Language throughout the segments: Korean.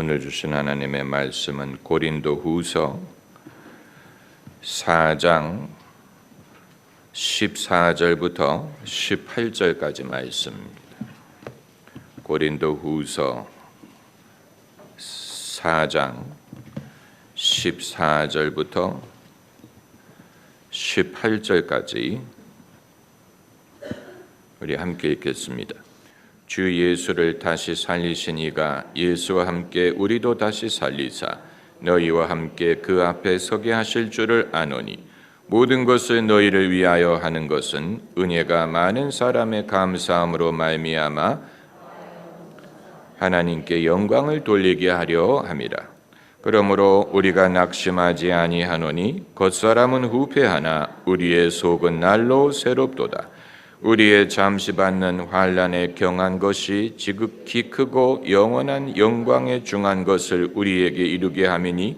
오늘 주신 하나님의 말씀은 고린도 후서 4장 14절부터 18절까지 말씀입니다. 고린도 후서 4장 14절부터 18절까지 우리 함께 읽겠습니다. 주 예수를 다시 살리신 이가 예수와 함께 우리도 다시 살리사 너희와 함께 그 앞에 서게 하실 줄을 아노니 모든 것을 너희를 위하여 하는 것은 은혜가 많은 사람의 감사함으로 말미암아 하나님께 영광을 돌리게 하려 함이라. 그러므로 우리가 낙심하지 아니하노니 겉사람은 후패하나 우리의 속은 날로 새롭도다. 우리의 잠시 받는 환란에 경한 것이 지극히 크고 영원한 영광에 중한 것을 우리에게 이루게 함이니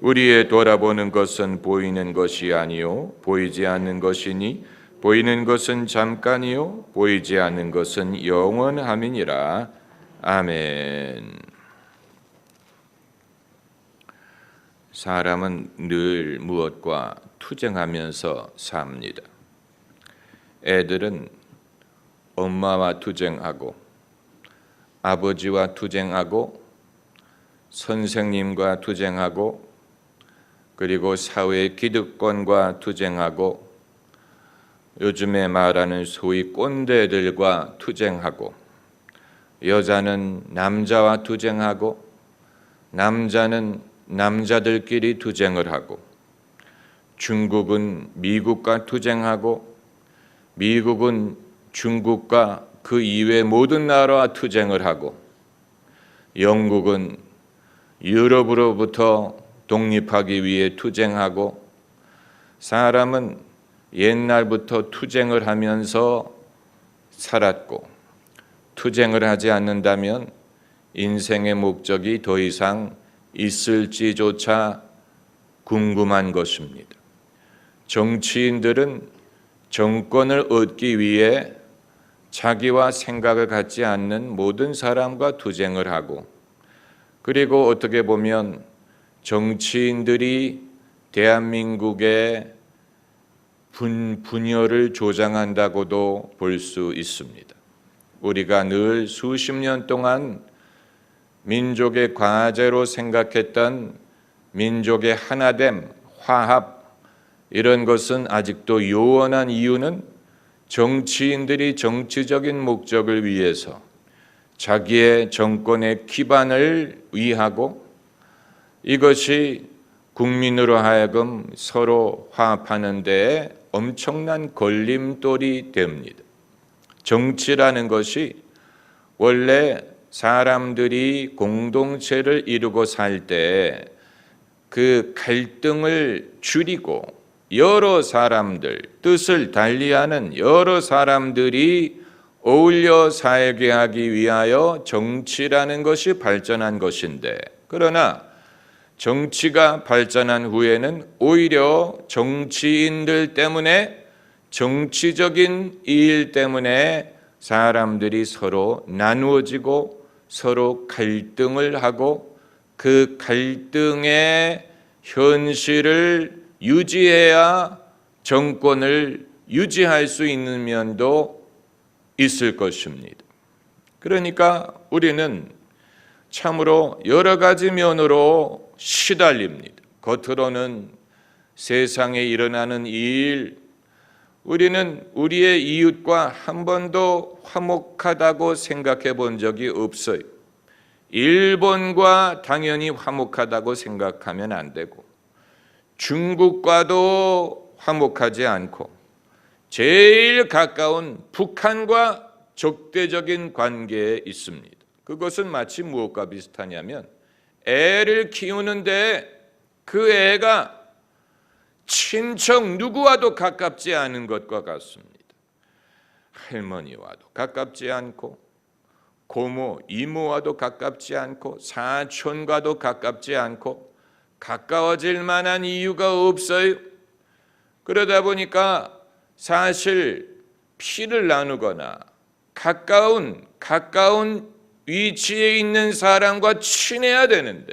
우리의 돌아보는 것은 보이는 것이 아니요 보이지 않는 것이니 보이는 것은 잠깐이요 보이지 않는 것은 영원함이니라 아멘. 사람은 늘 무엇과 투쟁하면서 삽니다. 애들은 엄마와 투쟁하고 아버지와 투쟁하고 선생님과 투쟁하고 그리고 사회 기득권과 투쟁하고 요즘에 말하는 소위 꼰대들과 투쟁하고 여자는 남자와 투쟁하고 남자는 남자들끼리 투쟁을 하고 중국은 미국과 투쟁하고 미국은 중국과 그 이외 모든 나라와 투쟁을 하고 영국은 유럽으로부터 독립하기 위해 투쟁하고 사람은 옛날부터 투쟁을 하면서 살았고 투쟁을 하지 않는다면 인생의 목적이 더 이상 있을지조차 궁금한 것입니다. 정치인들은 정권을 얻기 위해 자기와 생각을 갖지 않는 모든 사람과 투쟁을 하고 그리고 어떻게 보면 정치인들이 대한민국의 분, 분열을 조장한다고도 볼 수 있습니다. 우리가 늘 수십 년 동안 민족의 과제로 생각했던 민족의 하나됨, 화합 이런 것은 아직도 요원한 이유는 정치인들이 정치적인 목적을 위해서 자기의 정권의 기반을 위하고 이것이 국민으로 하여금 서로 화합하는 데 엄청난 걸림돌이 됩니다. 정치라는 것이 원래 사람들이 공동체를 이루고 살 때 그 갈등을 줄이고 여러 사람들 뜻을 달리하는 여러 사람들이 어울려 살게 하기 위하여 정치라는 것이 발전한 것인데 그러나 정치가 발전한 후에는 오히려 정치인들 때문에 정치적인 일 때문에 사람들이 서로 나누어지고 서로 갈등을 하고 그 갈등의 현실을 유지해야 정권을 유지할 수 있는 면도 있을 것입니다. 그러니까 우리는 참으로 여러 가지 면으로 시달립니다. 겉으로는 세상에 일어나는 일, 우리는 우리의 이웃과 한 번도 화목하다고 생각해 본 적이 없어요. 일본과 당연히 화목하다고 생각하면 안 되고, 중국과도 화목하지 않고, 제일 가까운 북한과 적대적인 관계에 있습니다. 그것은 마치 무엇과 비슷하냐면, 애를 키우는데 그 애가 친척 누구와도 가깝지 않은 것과 같습니다. 할머니와도 가깝지 않고 고모, 이모와도 가깝지 않고 사촌과도 가깝지 않고 가까워질 만한 이유가 없어요. 그러다 보니까 사실 피를 나누거나 가까운 가까운 위치에 있는 사람과 친해야 되는데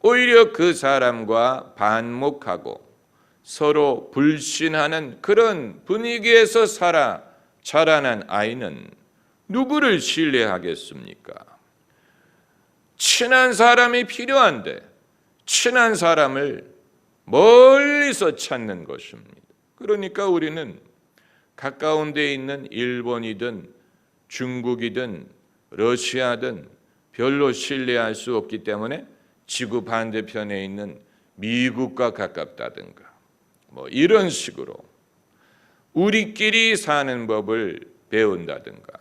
오히려 그 사람과 반목하고 서로 불신하는 그런 분위기에서 살아 자라난 아이는 누구를 신뢰하겠습니까? 친한 사람이 필요한데 친한 사람을 멀리서 찾는 것입니다. 그러니까 우리는 가까운 데 있는 일본이든 중국이든 러시아든 별로 신뢰할 수 없기 때문에 지구 반대편에 있는 미국과 가깝다든가 뭐 이런 식으로 우리끼리 사는 법을 배운다든가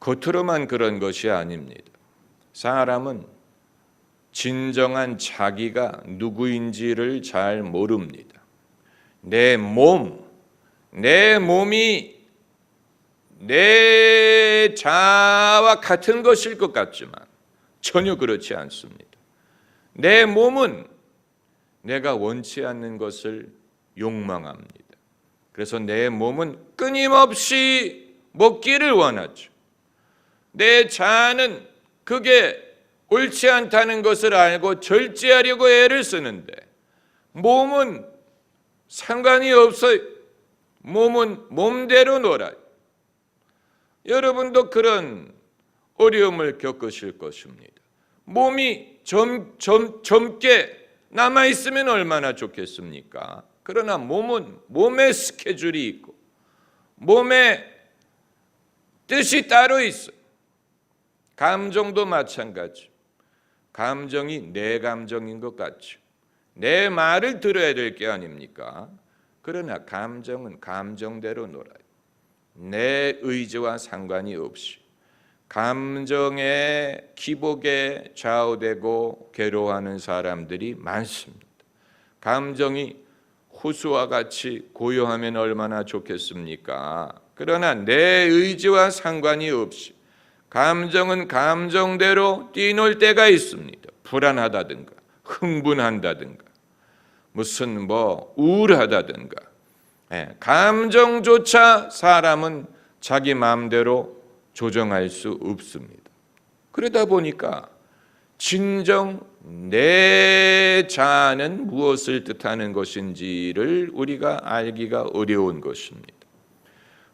겉으로만 그런 것이 아닙니다. 사람은 진정한 자기가 누구인지를 잘 모릅니다. 내 몸, 내 몸이 내 자아와 같은 것일 것 같지만 전혀 그렇지 않습니다. 내 몸은 내가 원치 않는 것을 욕망합니다. 그래서 내 몸은 끊임없이 먹기를 원하죠. 내 자아는 그게 옳지 않다는 것을 알고 절제하려고 애를 쓰는데 몸은 상관이 없어요. 몸은 몸대로 놀아요. 여러분도 그런 어려움을 겪으실 것입니다. 몸이 젊, 젊, 젊게 남아 있으면 얼마나 좋겠습니까? 그러나 몸은 몸의 스케줄이 있고 몸의 뜻이 따로 있어요. 감정도 마찬가지. 감정이 내 감정인 것 같죠. 내 말을 들어야 될 게 아닙니까? 그러나 감정은 감정대로 놀아요. 내 의지와 상관이 없이 감정의 기복에 좌우되고 괴로워하는 사람들이 많습니다. 감정이 호수와 같이 고요하면 얼마나 좋겠습니까? 그러나 내 의지와 상관이 없이 감정은 감정대로 뛰놀 때가 있습니다. 불안하다든가 흥분한다든가 무슨 뭐 우울하다든가 예, 감정조차 사람은 자기 마음대로 조정할 수 없습니다. 그러다 보니까 진정 내 자아는 무엇을 뜻하는 것인지를 우리가 알기가 어려운 것입니다.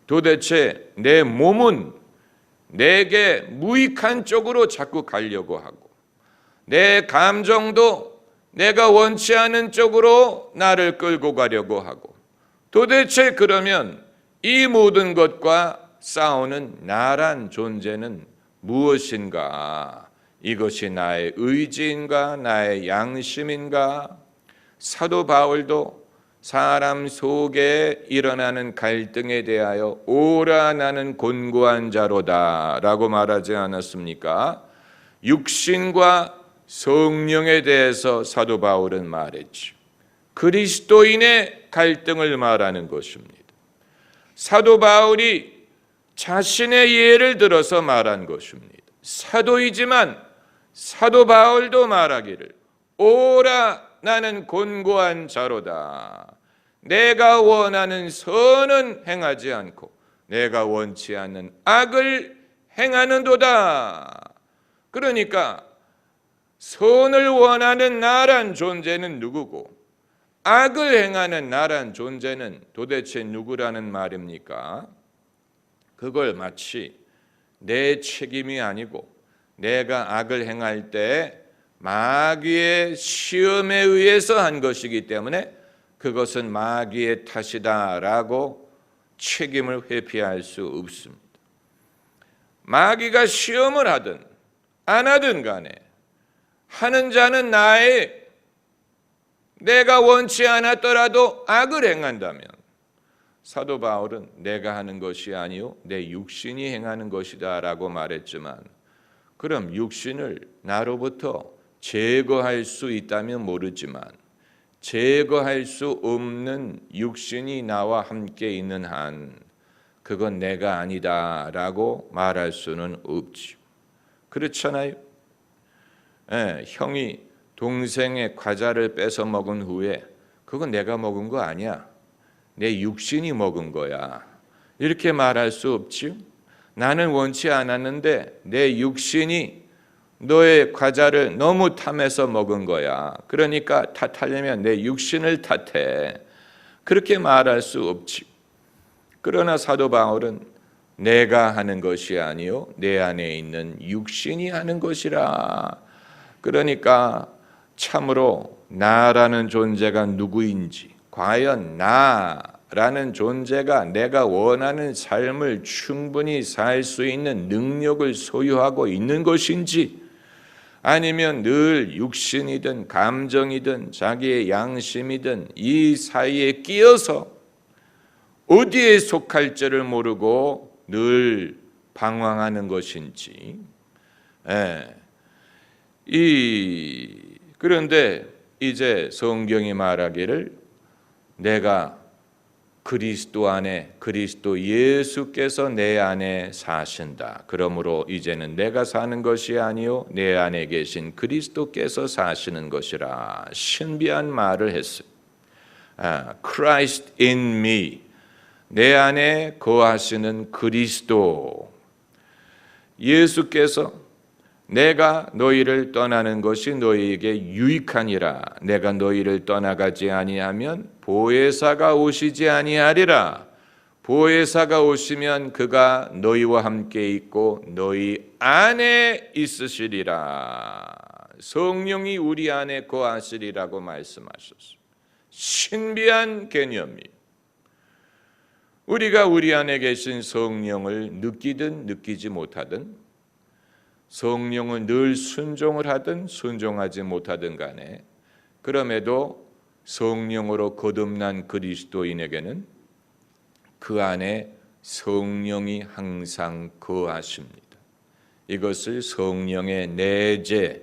도대체 내 몸은 내게 무익한 쪽으로 자꾸 가려고 하고 내 감정도 내가 원치 않은 쪽으로 나를 끌고 가려고 하고 도대체 그러면 이 모든 것과 싸우는 나란 존재는 무엇인가? 이것이 나의 의지인가? 나의 양심인가? 사도 바울도 사람 속에 일어나는 갈등에 대하여 오라 나는 곤고한 자로다 라고 말하지 않았습니까? 육신과 성령에 대해서 사도 바울은 말했죠. 그리스도인의 갈등을 말하는 것입니다. 사도 바울이 자신의 예를 들어서 말한 것입니다. 사도이지만 사도 바울도 말하기를 오라 나는 곤고한 자로다. 내가 원하는 선은 행하지 않고 내가 원치 않는 악을 행하는도다. 그러니까 선을 원하는 나란 존재는 누구고 악을 행하는 나란 존재는 도대체 누구라는 말입니까? 그걸 마치 내 책임이 아니고 내가 악을 행할 때 마귀의 시험에 의해서 한 것이기 때문에 그것은 마귀의 탓이다라고 책임을 회피할 수 없습니다. 마귀가 시험을 하든 안 하든 간에 하는 자는 나의 내가 원치 않았더라도 악을 행한다면 사도 바울은 내가 하는 것이 아니요 내 육신이 행하는 것이다라고 말했지만 그럼 육신을 나로부터 제거할 수 있다면 모르지만 제거할 수 없는 육신이 나와 함께 있는 한 그건 내가 아니다라고 말할 수는 없지. 그렇잖아요. 예, 형이 동생의 과자를 뺏어 먹은 후에 그건 내가 먹은 거 아니야. 내 육신이 먹은 거야. 이렇게 말할 수 없지요. 나는 원치 않았는데 내 육신이 너의 과자를 너무 탐해서 먹은 거야. 그러니까 탓하려면 내 육신을 탓해. 그렇게 말할 수 없지. 그러나 사도 바울은 내가 하는 것이 아니요 내 안에 있는 육신이 하는 것이라. 그러니까 참으로 나라는 존재가 누구인지 과연 나라는 존재가 내가 원하는 삶을 충분히 살 수 있는 능력을 소유하고 있는 것인지 아니면 늘 육신이든 감정이든 자기의 양심이든 이 사이에 끼어서 어디에 속할지를 모르고 늘 방황하는 것인지. 예. 이 그런데 이제 성경이 말하기를 내가 그리스도 안에 그리스도 예수께서 내 안에 사신다. 그러므로 이제는 내가 사는 것이 아니요 내 안에 계신 그리스도께서 사시는 것이라 신비한 말을 했어요. 아, Christ in me. 내 안에 거하시는 그리스도. 예수께서 내가 너희를 떠나는 것이 너희에게 유익하니라. 내가 너희를 떠나가지 아니하면 보혜사가 오시지 아니하리라. 보혜사가 오시면 그가 너희와 함께 있고 너희 안에 있으시리라. 성령이 우리 안에 거하시리라고 말씀하셨습니다. 신비한 개념이 우리가 우리 안에 계신 성령을 느끼든 느끼지 못하든 성령은 늘 순종을 하든 순종하지 못하든 간에 그럼에도 성령으로 거듭난 그리스도인에게는 그 안에 성령이 항상 거하십니다. 이것을 성령의 내재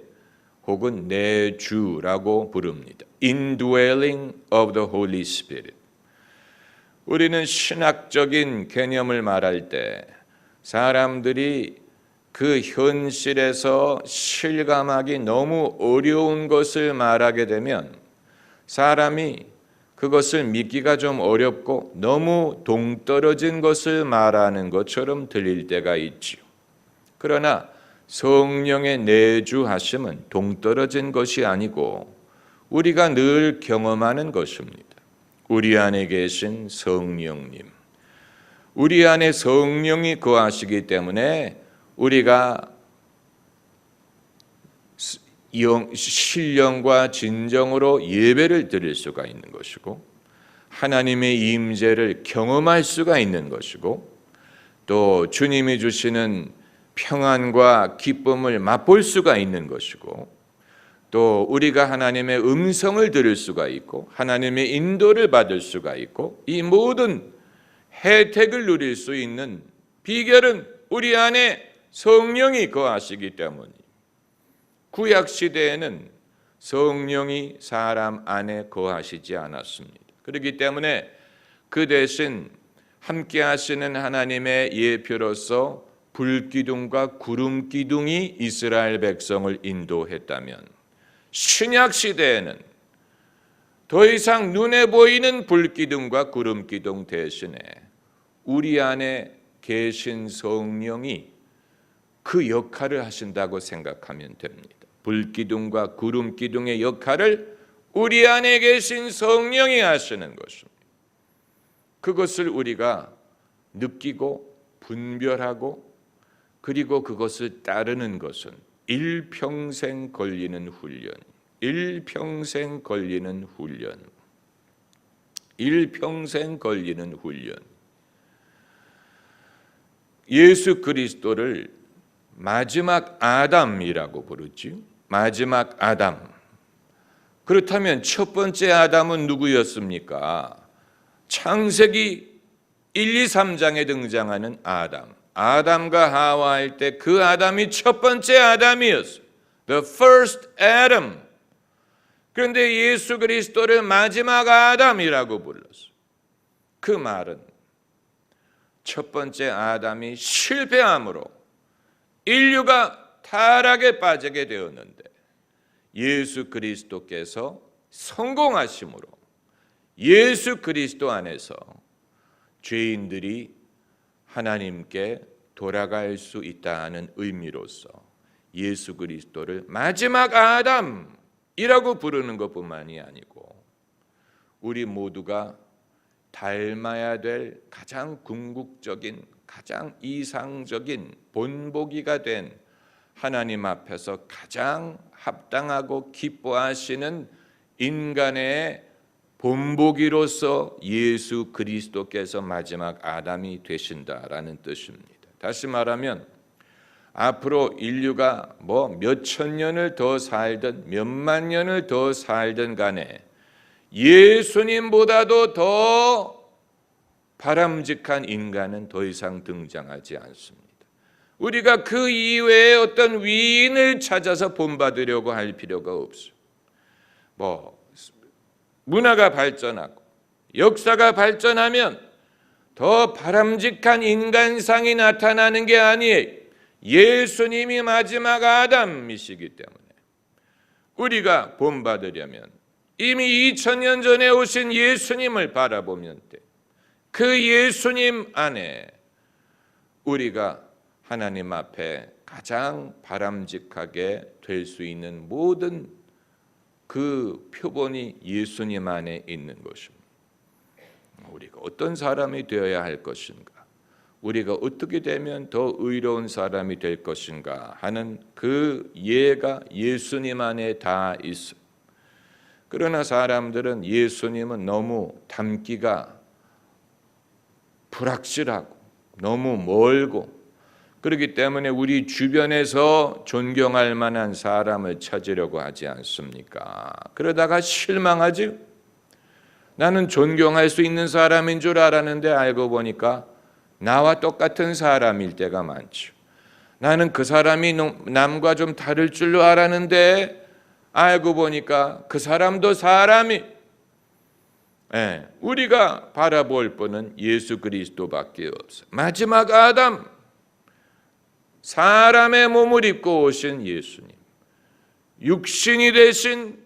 혹은 내주라고 부릅니다. Indwelling of the Holy Spirit. 우리는 신학적인 개념을 말할 때 사람들이 그 현실에서 실감하기 너무 어려운 것을 말하게 되면 사람이 그것을 믿기가 좀 어렵고 너무 동떨어진 것을 말하는 것처럼 들릴 때가 있지요. 그러나 성령의 내주하심은 동떨어진 것이 아니고 우리가 늘 경험하는 것입니다. 우리 안에 계신 성령님. 우리 안에 성령이 거하시기 때문에 우리가 신령과 진정으로 예배를 드릴 수가 있는 것이고 하나님의 임재를 경험할 수가 있는 것이고 또 주님이 주시는 평안과 기쁨을 맛볼 수가 있는 것이고 또 우리가 하나님의 음성을 들을 수가 있고 하나님의 인도를 받을 수가 있고 이 모든 혜택을 누릴 수 있는 비결은 우리 안에 성령이 거하시기 때문이 구약 시대에는 성령이 사람 안에 거하시지 않았습니다. 그렇기 때문에 그 대신 함께 하시는 하나님의 예표로서 불기둥과 구름 기둥이 이스라엘 백성을 인도했다면 신약 시대에는 더 이상 눈에 보이는 불기둥과 구름 기둥 대신에 우리 안에 계신 성령이 그 역할을 하신다고 생각하면 됩니다. 불기둥과 구름 기둥의 역할을 우리 안에 계신 성령이 하시는 것입니다. 그것을 우리가 느끼고 분별하고 그리고 그것을 따르는 것은 일평생 걸리는 훈련. 일평생 걸리는 훈련. 일평생 걸리는 훈련. 예수 그리스도를 마지막 아담이라고 부르지. 마지막 아담. 그렇다면 첫 번째 아담은 누구였습니까? 창세기 1, 2, 3장에 등장하는 아담. 아담과 하와 할 때 그 아담이 첫 번째 아담이었어요. The first Adam. 그런데 예수 그리스도를 마지막 아담이라고 불렀어요. 그 말은 첫 번째 아담이 실패함으로 인류가 타락에 빠지게 되었는데 예수 그리스도께서 성공하심으로 예수 그리스도 안에서 죄인들이 하나님께 돌아갈 수 있다는 의미로서 예수 그리스도를 마지막 아담이라고 부르는 것뿐만이 아니고 우리 모두가 닮아야 될 가장 궁극적인 가장 이상적인 본보기가 된 하나님 앞에서 가장 합당하고 기뻐하시는 인간의 본보기로서 예수 그리스도께서 마지막 아담이 되신다라는 뜻입니다. 다시 말하면 앞으로 인류가 뭐 몇 천 년을 더 살든 몇만 년을 더 살든 간에 예수님보다도 더 바람직한 인간은 더 이상 등장하지 않습니다. 우리가 그 이외에 어떤 위인을 찾아서 본받으려고 할 필요가 없어. 뭐 문화가 발전하고 역사가 발전하면 더 바람직한 인간상이 나타나는 게 아니에요. 예수님이 마지막 아담이시기 때문에 우리가 본받으려면 이미 2000년 전에 오신 예수님을 바라보면 돼. 그 예수님 안에 우리가 하나님 앞에 가장 바람직하게 될 수 있는 모든 그 표본이 예수님 안에 있는 것입니다. 우리가 어떤 사람이 되어야 할 것인가? 우리가 어떻게 되면 더 의로운 사람이 될 것인가 하는 그 예가 예수님 안에 다 있어. 그러나 사람들은 예수님은 너무 담기가 불확실하고 너무 멀고 그렇기 때문에 우리 주변에서 존경할 만한 사람을 찾으려고 하지 않습니까? 그러다가 실망하지? 나는 존경할 수 있는 사람인 줄 알았는데 알고 보니까 나와 똑같은 사람일 때가 많죠. 나는 그 사람이 남과 좀 다를 줄로 알았는데 알고 보니까 그 사람도 사람이 예, 우리가 바라볼 분은 예수 그리스도밖에 없어. 마지막 아담 사람의 몸을 입고 오신 예수님, 육신이 되신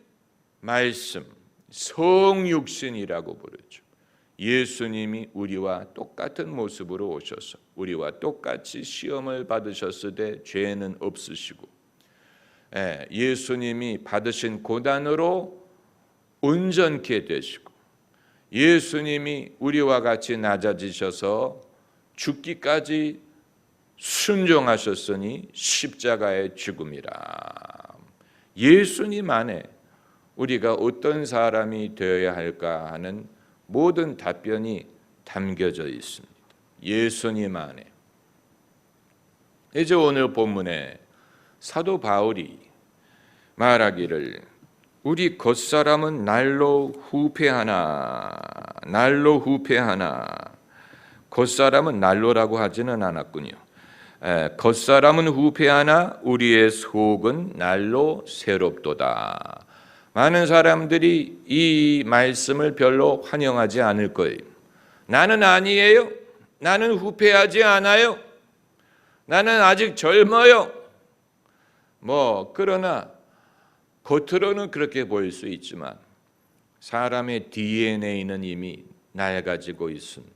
말씀, 성육신이라고 부르죠. 예수님이 우리와 똑같은 모습으로 오셔서 우리와 똑같이 시험을 받으셨을 때 죄는 없으시고 예, 예수님이 받으신 고단으로 온전케 되시고 예수님이 우리와 같이 낮아지셔서 죽기까지 순종하셨으니 십자가의 죽음이라. 예수님 안에 우리가 어떤 사람이 되어야 할까 하는 모든 답변이 담겨져 있습니다. 예수님 안에. 이제 오늘 본문에 사도 바울이 말하기를 우리 겉사람은 날로 후패하나 날로 후패하나 겉사람은 날로라고 하지는 않았군요. 겉사람은 후패하나 우리의 속은 날로 새롭도다. 많은 사람들이 이 말씀을 별로 환영하지 않을 거예요. 나는 아니에요. 나는 후패하지 않아요. 나는 아직 젊어요. 뭐 그러나 겉으로는 그렇게 보일 수 있지만 사람의 DNA는 이미 낡아지고 있습니다.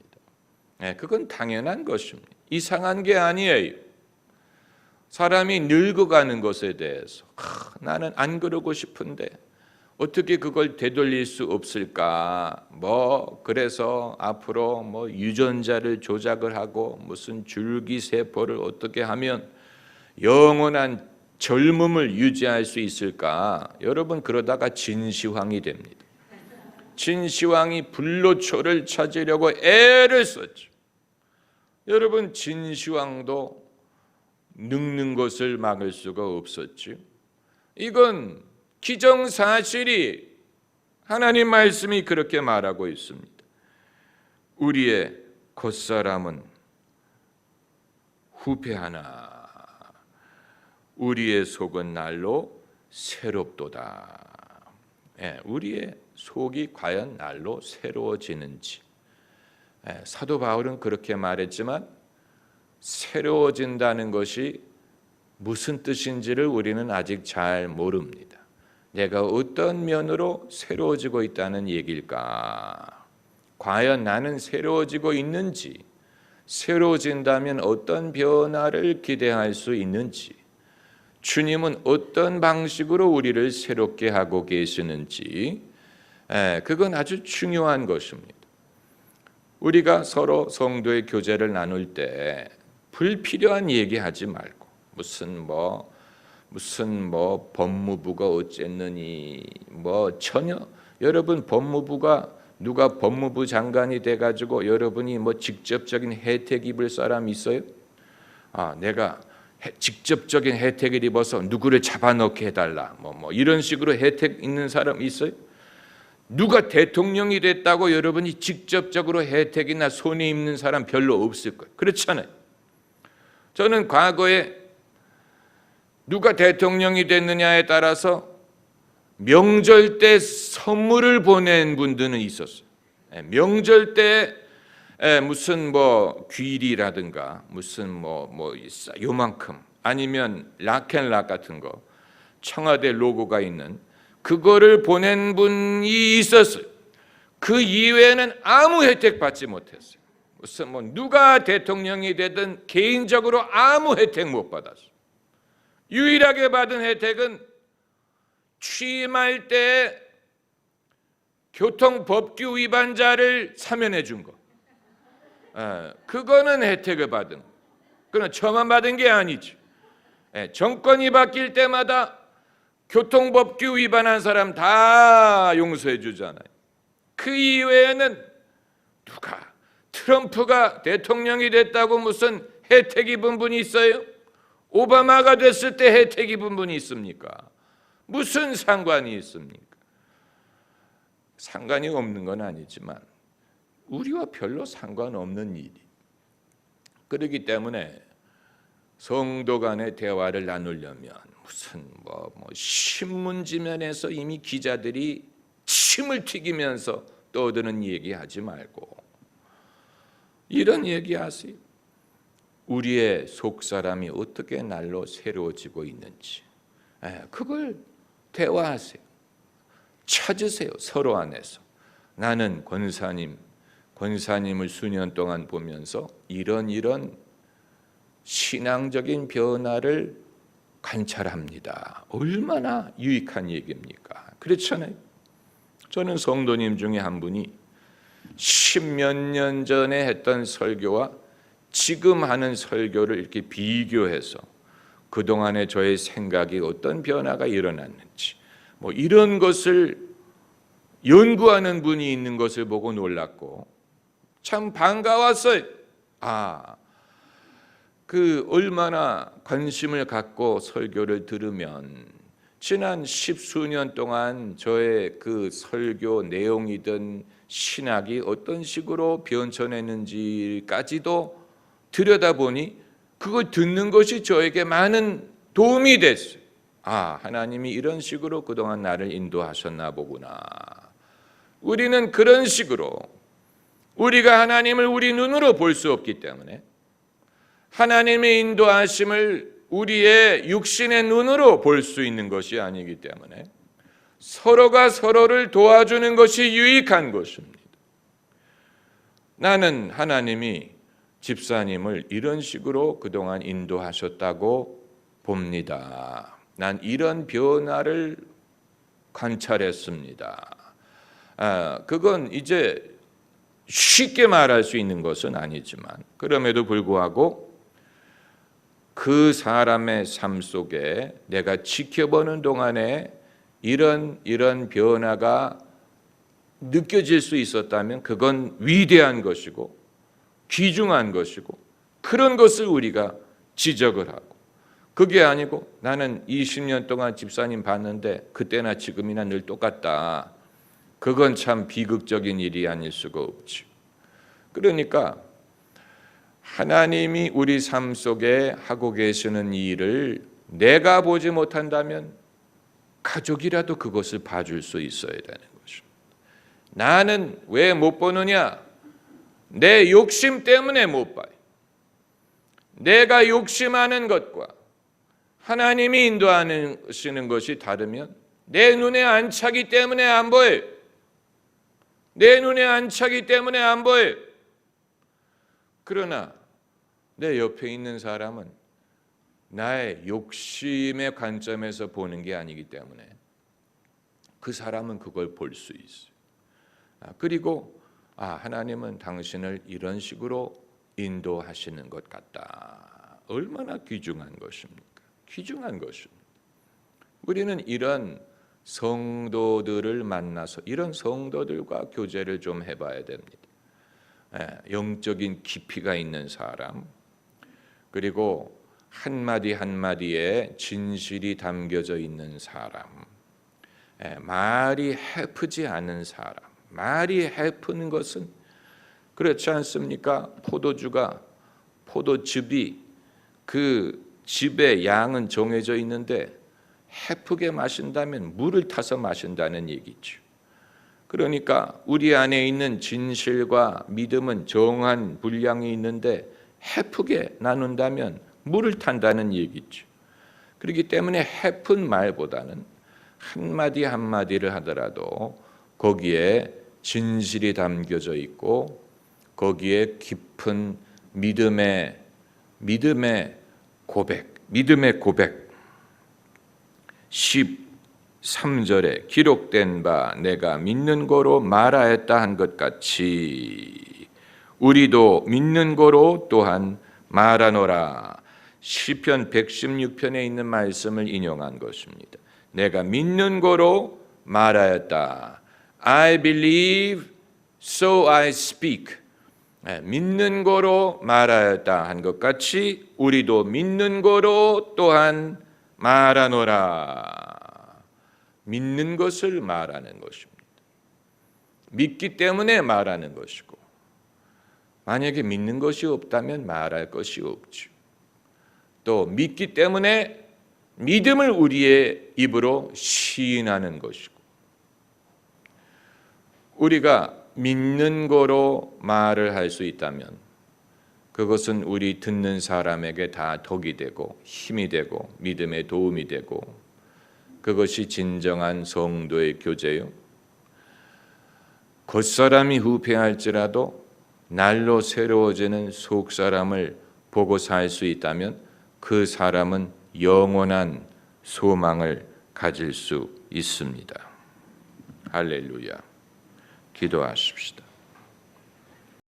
그건 당연한 것입니다. 이상한 게 아니에요. 사람이 늙어가는 것에 대해서 아, 나는 안 그러고 싶은데 어떻게 그걸 되돌릴 수 없을까? 뭐 그래서 앞으로 뭐 유전자를 조작을 하고 무슨 줄기 세포를 어떻게 하면 영원한 젊음을 유지할 수 있을까? 여러분 그러다가 진시황이 됩니다. 진시황이 불로초를 찾으려고 애를 썼죠. 여러분 진시황도 늙는 것을 막을 수가 없었지. 이건 기정사실이 하나님 말씀이 그렇게 말하고 있습니다. 우리의 겉사람은 후패하나 우리의 속은 날로 새롭도다. 예, 우리의 속이 과연 날로 새로워지는지 예, 사도 바울은 그렇게 말했지만 새로워진다는 것이 무슨 뜻인지를 우리는 아직 잘 모릅니다. 내가 어떤 면으로 새로워지고 있다는 얘기일까? 과연 나는 새로워지고 있는지, 새로워진다면 어떤 변화를 기대할 수 있는지, 주님은 어떤 방식으로 우리를 새롭게 하고 계시는지, 에, 그건 아주 중요한 것입니다. 우리가 서로 성도의 교제를 나눌 때 불필요한 얘기하지 말고 무슨 뭐 무슨 뭐 법무부가 어쨌느니 뭐 전혀 여러분 법무부가 누가 법무부 장관이 돼 가지고 여러분이 뭐 직접적인 혜택 입을 사람 있어요? 아, 내가 해- 직접적인 혜택을 입어서 누구를 잡아넣게 해달라. 뭐, 뭐 이런 식으로 혜택 있는 사람 있어요? 누가 대통령이 됐다고 여러분이 직접적으로 혜택이나 손해 입는 사람 별로 없을 거예요. 그렇잖아요. 저는 과거에 누가 대통령이 됐느냐에 따라서 명절 때 선물을 보낸 분들은 있었어요. 예, 명절 때 예, 무슨 뭐 귀리라든가 무슨 뭐뭐 요만큼 아니면 락앤락 같은 거 청와대 로고가 있는 그거를 보낸 분이 있었어요. 그 이외에는 아무 혜택 받지 못했어요. 무슨 뭐 누가 대통령이 되든 개인적으로 아무 혜택 못 받았어요. 유일하게 받은 혜택은 취임할 때 교통법규 위반자를 사면해 준 거. 예, 그거는 혜택을 받은. 그건 저만 받은 게 아니지. 예, 정권이 바뀔 때마다 교통법규 위반한 사람 다 용서해 주잖아요. 그 이외에는 누가 트럼프가 대통령이 됐다고 무슨 혜택 입은 분이 있어요? 오바마가 됐을 때 혜택 입은 분이 있습니까? 무슨 상관이 있습니까? 상관이 없는 건 아니지만 우리와 별로 상관없는 일이. 그렇기 때문에 성도 간의 대화를 나누려면 무슨 뭐, 뭐 신문지면에서 이미 기자들이 침을 튀기면서 떠드는 얘기하지 말고 이런 얘기하세요. 우리의 속 사람이 어떻게 날로 새로워지고 있는지 예, 그걸 대화하세요. 찾으세요 서로 안에서 나는 권사님 권사님을 수년 동안 보면서 이런 이런 신앙적인 변화를 관찰합니다. 얼마나 유익한 얘기입니까? 그렇잖아요. 저는 성도님 중에 한 분이 십몇 년 전에 했던 설교와 지금 하는 설교를 이렇게 비교해서 그동안의 저의 생각이 어떤 변화가 일어났는지 뭐 이런 것을 연구하는 분이 있는 것을 보고 놀랐고 참 반가웠어요. 아, 그 얼마나 관심을 갖고 설교를 들으면 지난 십수년 동안 저의 그 설교 내용이든 신학이 어떤 식으로 변천했는지까지도 들여다보니 그걸 듣는 것이 저에게 많은 도움이 됐어요. 아, 하나님이 이런 식으로 그동안 나를 인도하셨나 보구나. 우리는 그런 식으로 우리가 하나님을 우리 눈으로 볼 수 없기 때문에 하나님의 인도하심을 우리의 육신의 눈으로 볼 수 있는 것이 아니기 때문에 서로가 서로를 도와주는 것이 유익한 것입니다. 나는 하나님이 집사님을 이런 식으로 그동안 인도하셨다고 봅니다. 난 이런 변화를 관찰했습니다. 아, 그건 이제 쉽게 말할 수 있는 것은 아니지만 그럼에도 불구하고 그 사람의 삶 속에 내가 지켜보는 동안에 이런 이런 변화가 느껴질 수 있었다면 그건 위대한 것이고 귀중한 것이고 그런 것을 우리가 지적을 하고 그게 아니고 나는 20년 동안 집사님 봤는데 그때나 지금이나 늘 똑같다. 그건 참 비극적인 일이 아닐 수가 없지. 그러니까 하나님이 우리 삶 속에 하고 계시는 일을 내가 보지 못한다면 가족이라도 그것을 봐줄 수 있어야 되는 것입니다. 나는 왜 못 보느냐? 내 욕심 때문에 못 봐요. 내가 욕심하는 것과 하나님이 인도하시는 것이 다르면 내 눈에 안 차기 때문에 안 보여요. 내 눈에 안 차기 때문에 안 보여요. 그러나 내 옆에 있는 사람은 나의 욕심의 관점에서 보는 게 아니기 때문에 그 사람은 그걸 볼 수 있어요. 아, 그리고 아, 하나님은 당신을 이런 식으로 인도하시는 것 같다. 얼마나 귀중한 것입니까? 귀중한 것입니다. 우리는 이런 성도들을 만나서 이런 성도들과 교제를 좀 해봐야 됩니다. 예, 영적인 깊이가 있는 사람, 그리고 한마디 한마디에 진실이 담겨져 있는 사람, 예, 말이 해프지 않은 사람, 말이 해프는 것은 그렇지 않습니까? 포도주가 포도즙이 그 집에 양은 정해져 있는데 해프게 마신다면 물을 타서 마신다는 얘기죠. 그러니까 우리 안에 있는 진실과 믿음은 정한 분량이 있는데 해프게 나눈다면 물을 탄다는 얘기죠. 그렇기 때문에 해픈 말보다는 한마디 한마디를 하더라도 거기에 진실이 담겨져 있고 거기에 깊은 믿음의 믿음의 고백, 믿음의 고백 13절에 기록된 바 내가 믿는 거로 말하였다 한 것 같이 우리도 믿는 거로 또한 말하노라. 시편 116편에 있는 말씀을 인용한 것입니다. 내가 믿는 거로 말하였다. I believe, so I speak. 네, 믿는 거로 말하였다 한 것 같이 우리도 믿는 거로 또한 말하노라. 믿는 것을 말하는 것입니다. 믿기 때문에 말하는 것이고 만약에 믿는 것이 없다면 말할 것이 없죠. 또 믿기 때문에 믿음을 우리의 입으로 시인하는 것이고 우리가 믿는 거로 말을 할 수 있다면 그것은 우리 듣는 사람에게 다 덕이 되고 힘이 되고 믿음에 도움이 되고 그것이 진정한 성도의 교제요. 겉사람이 후패할지라도 날로 새로워지는 속사람을 보고 살 수 있다면 그 사람은 영원한 소망을 가질 수 있습니다. 할렐루야. 기도하십시다.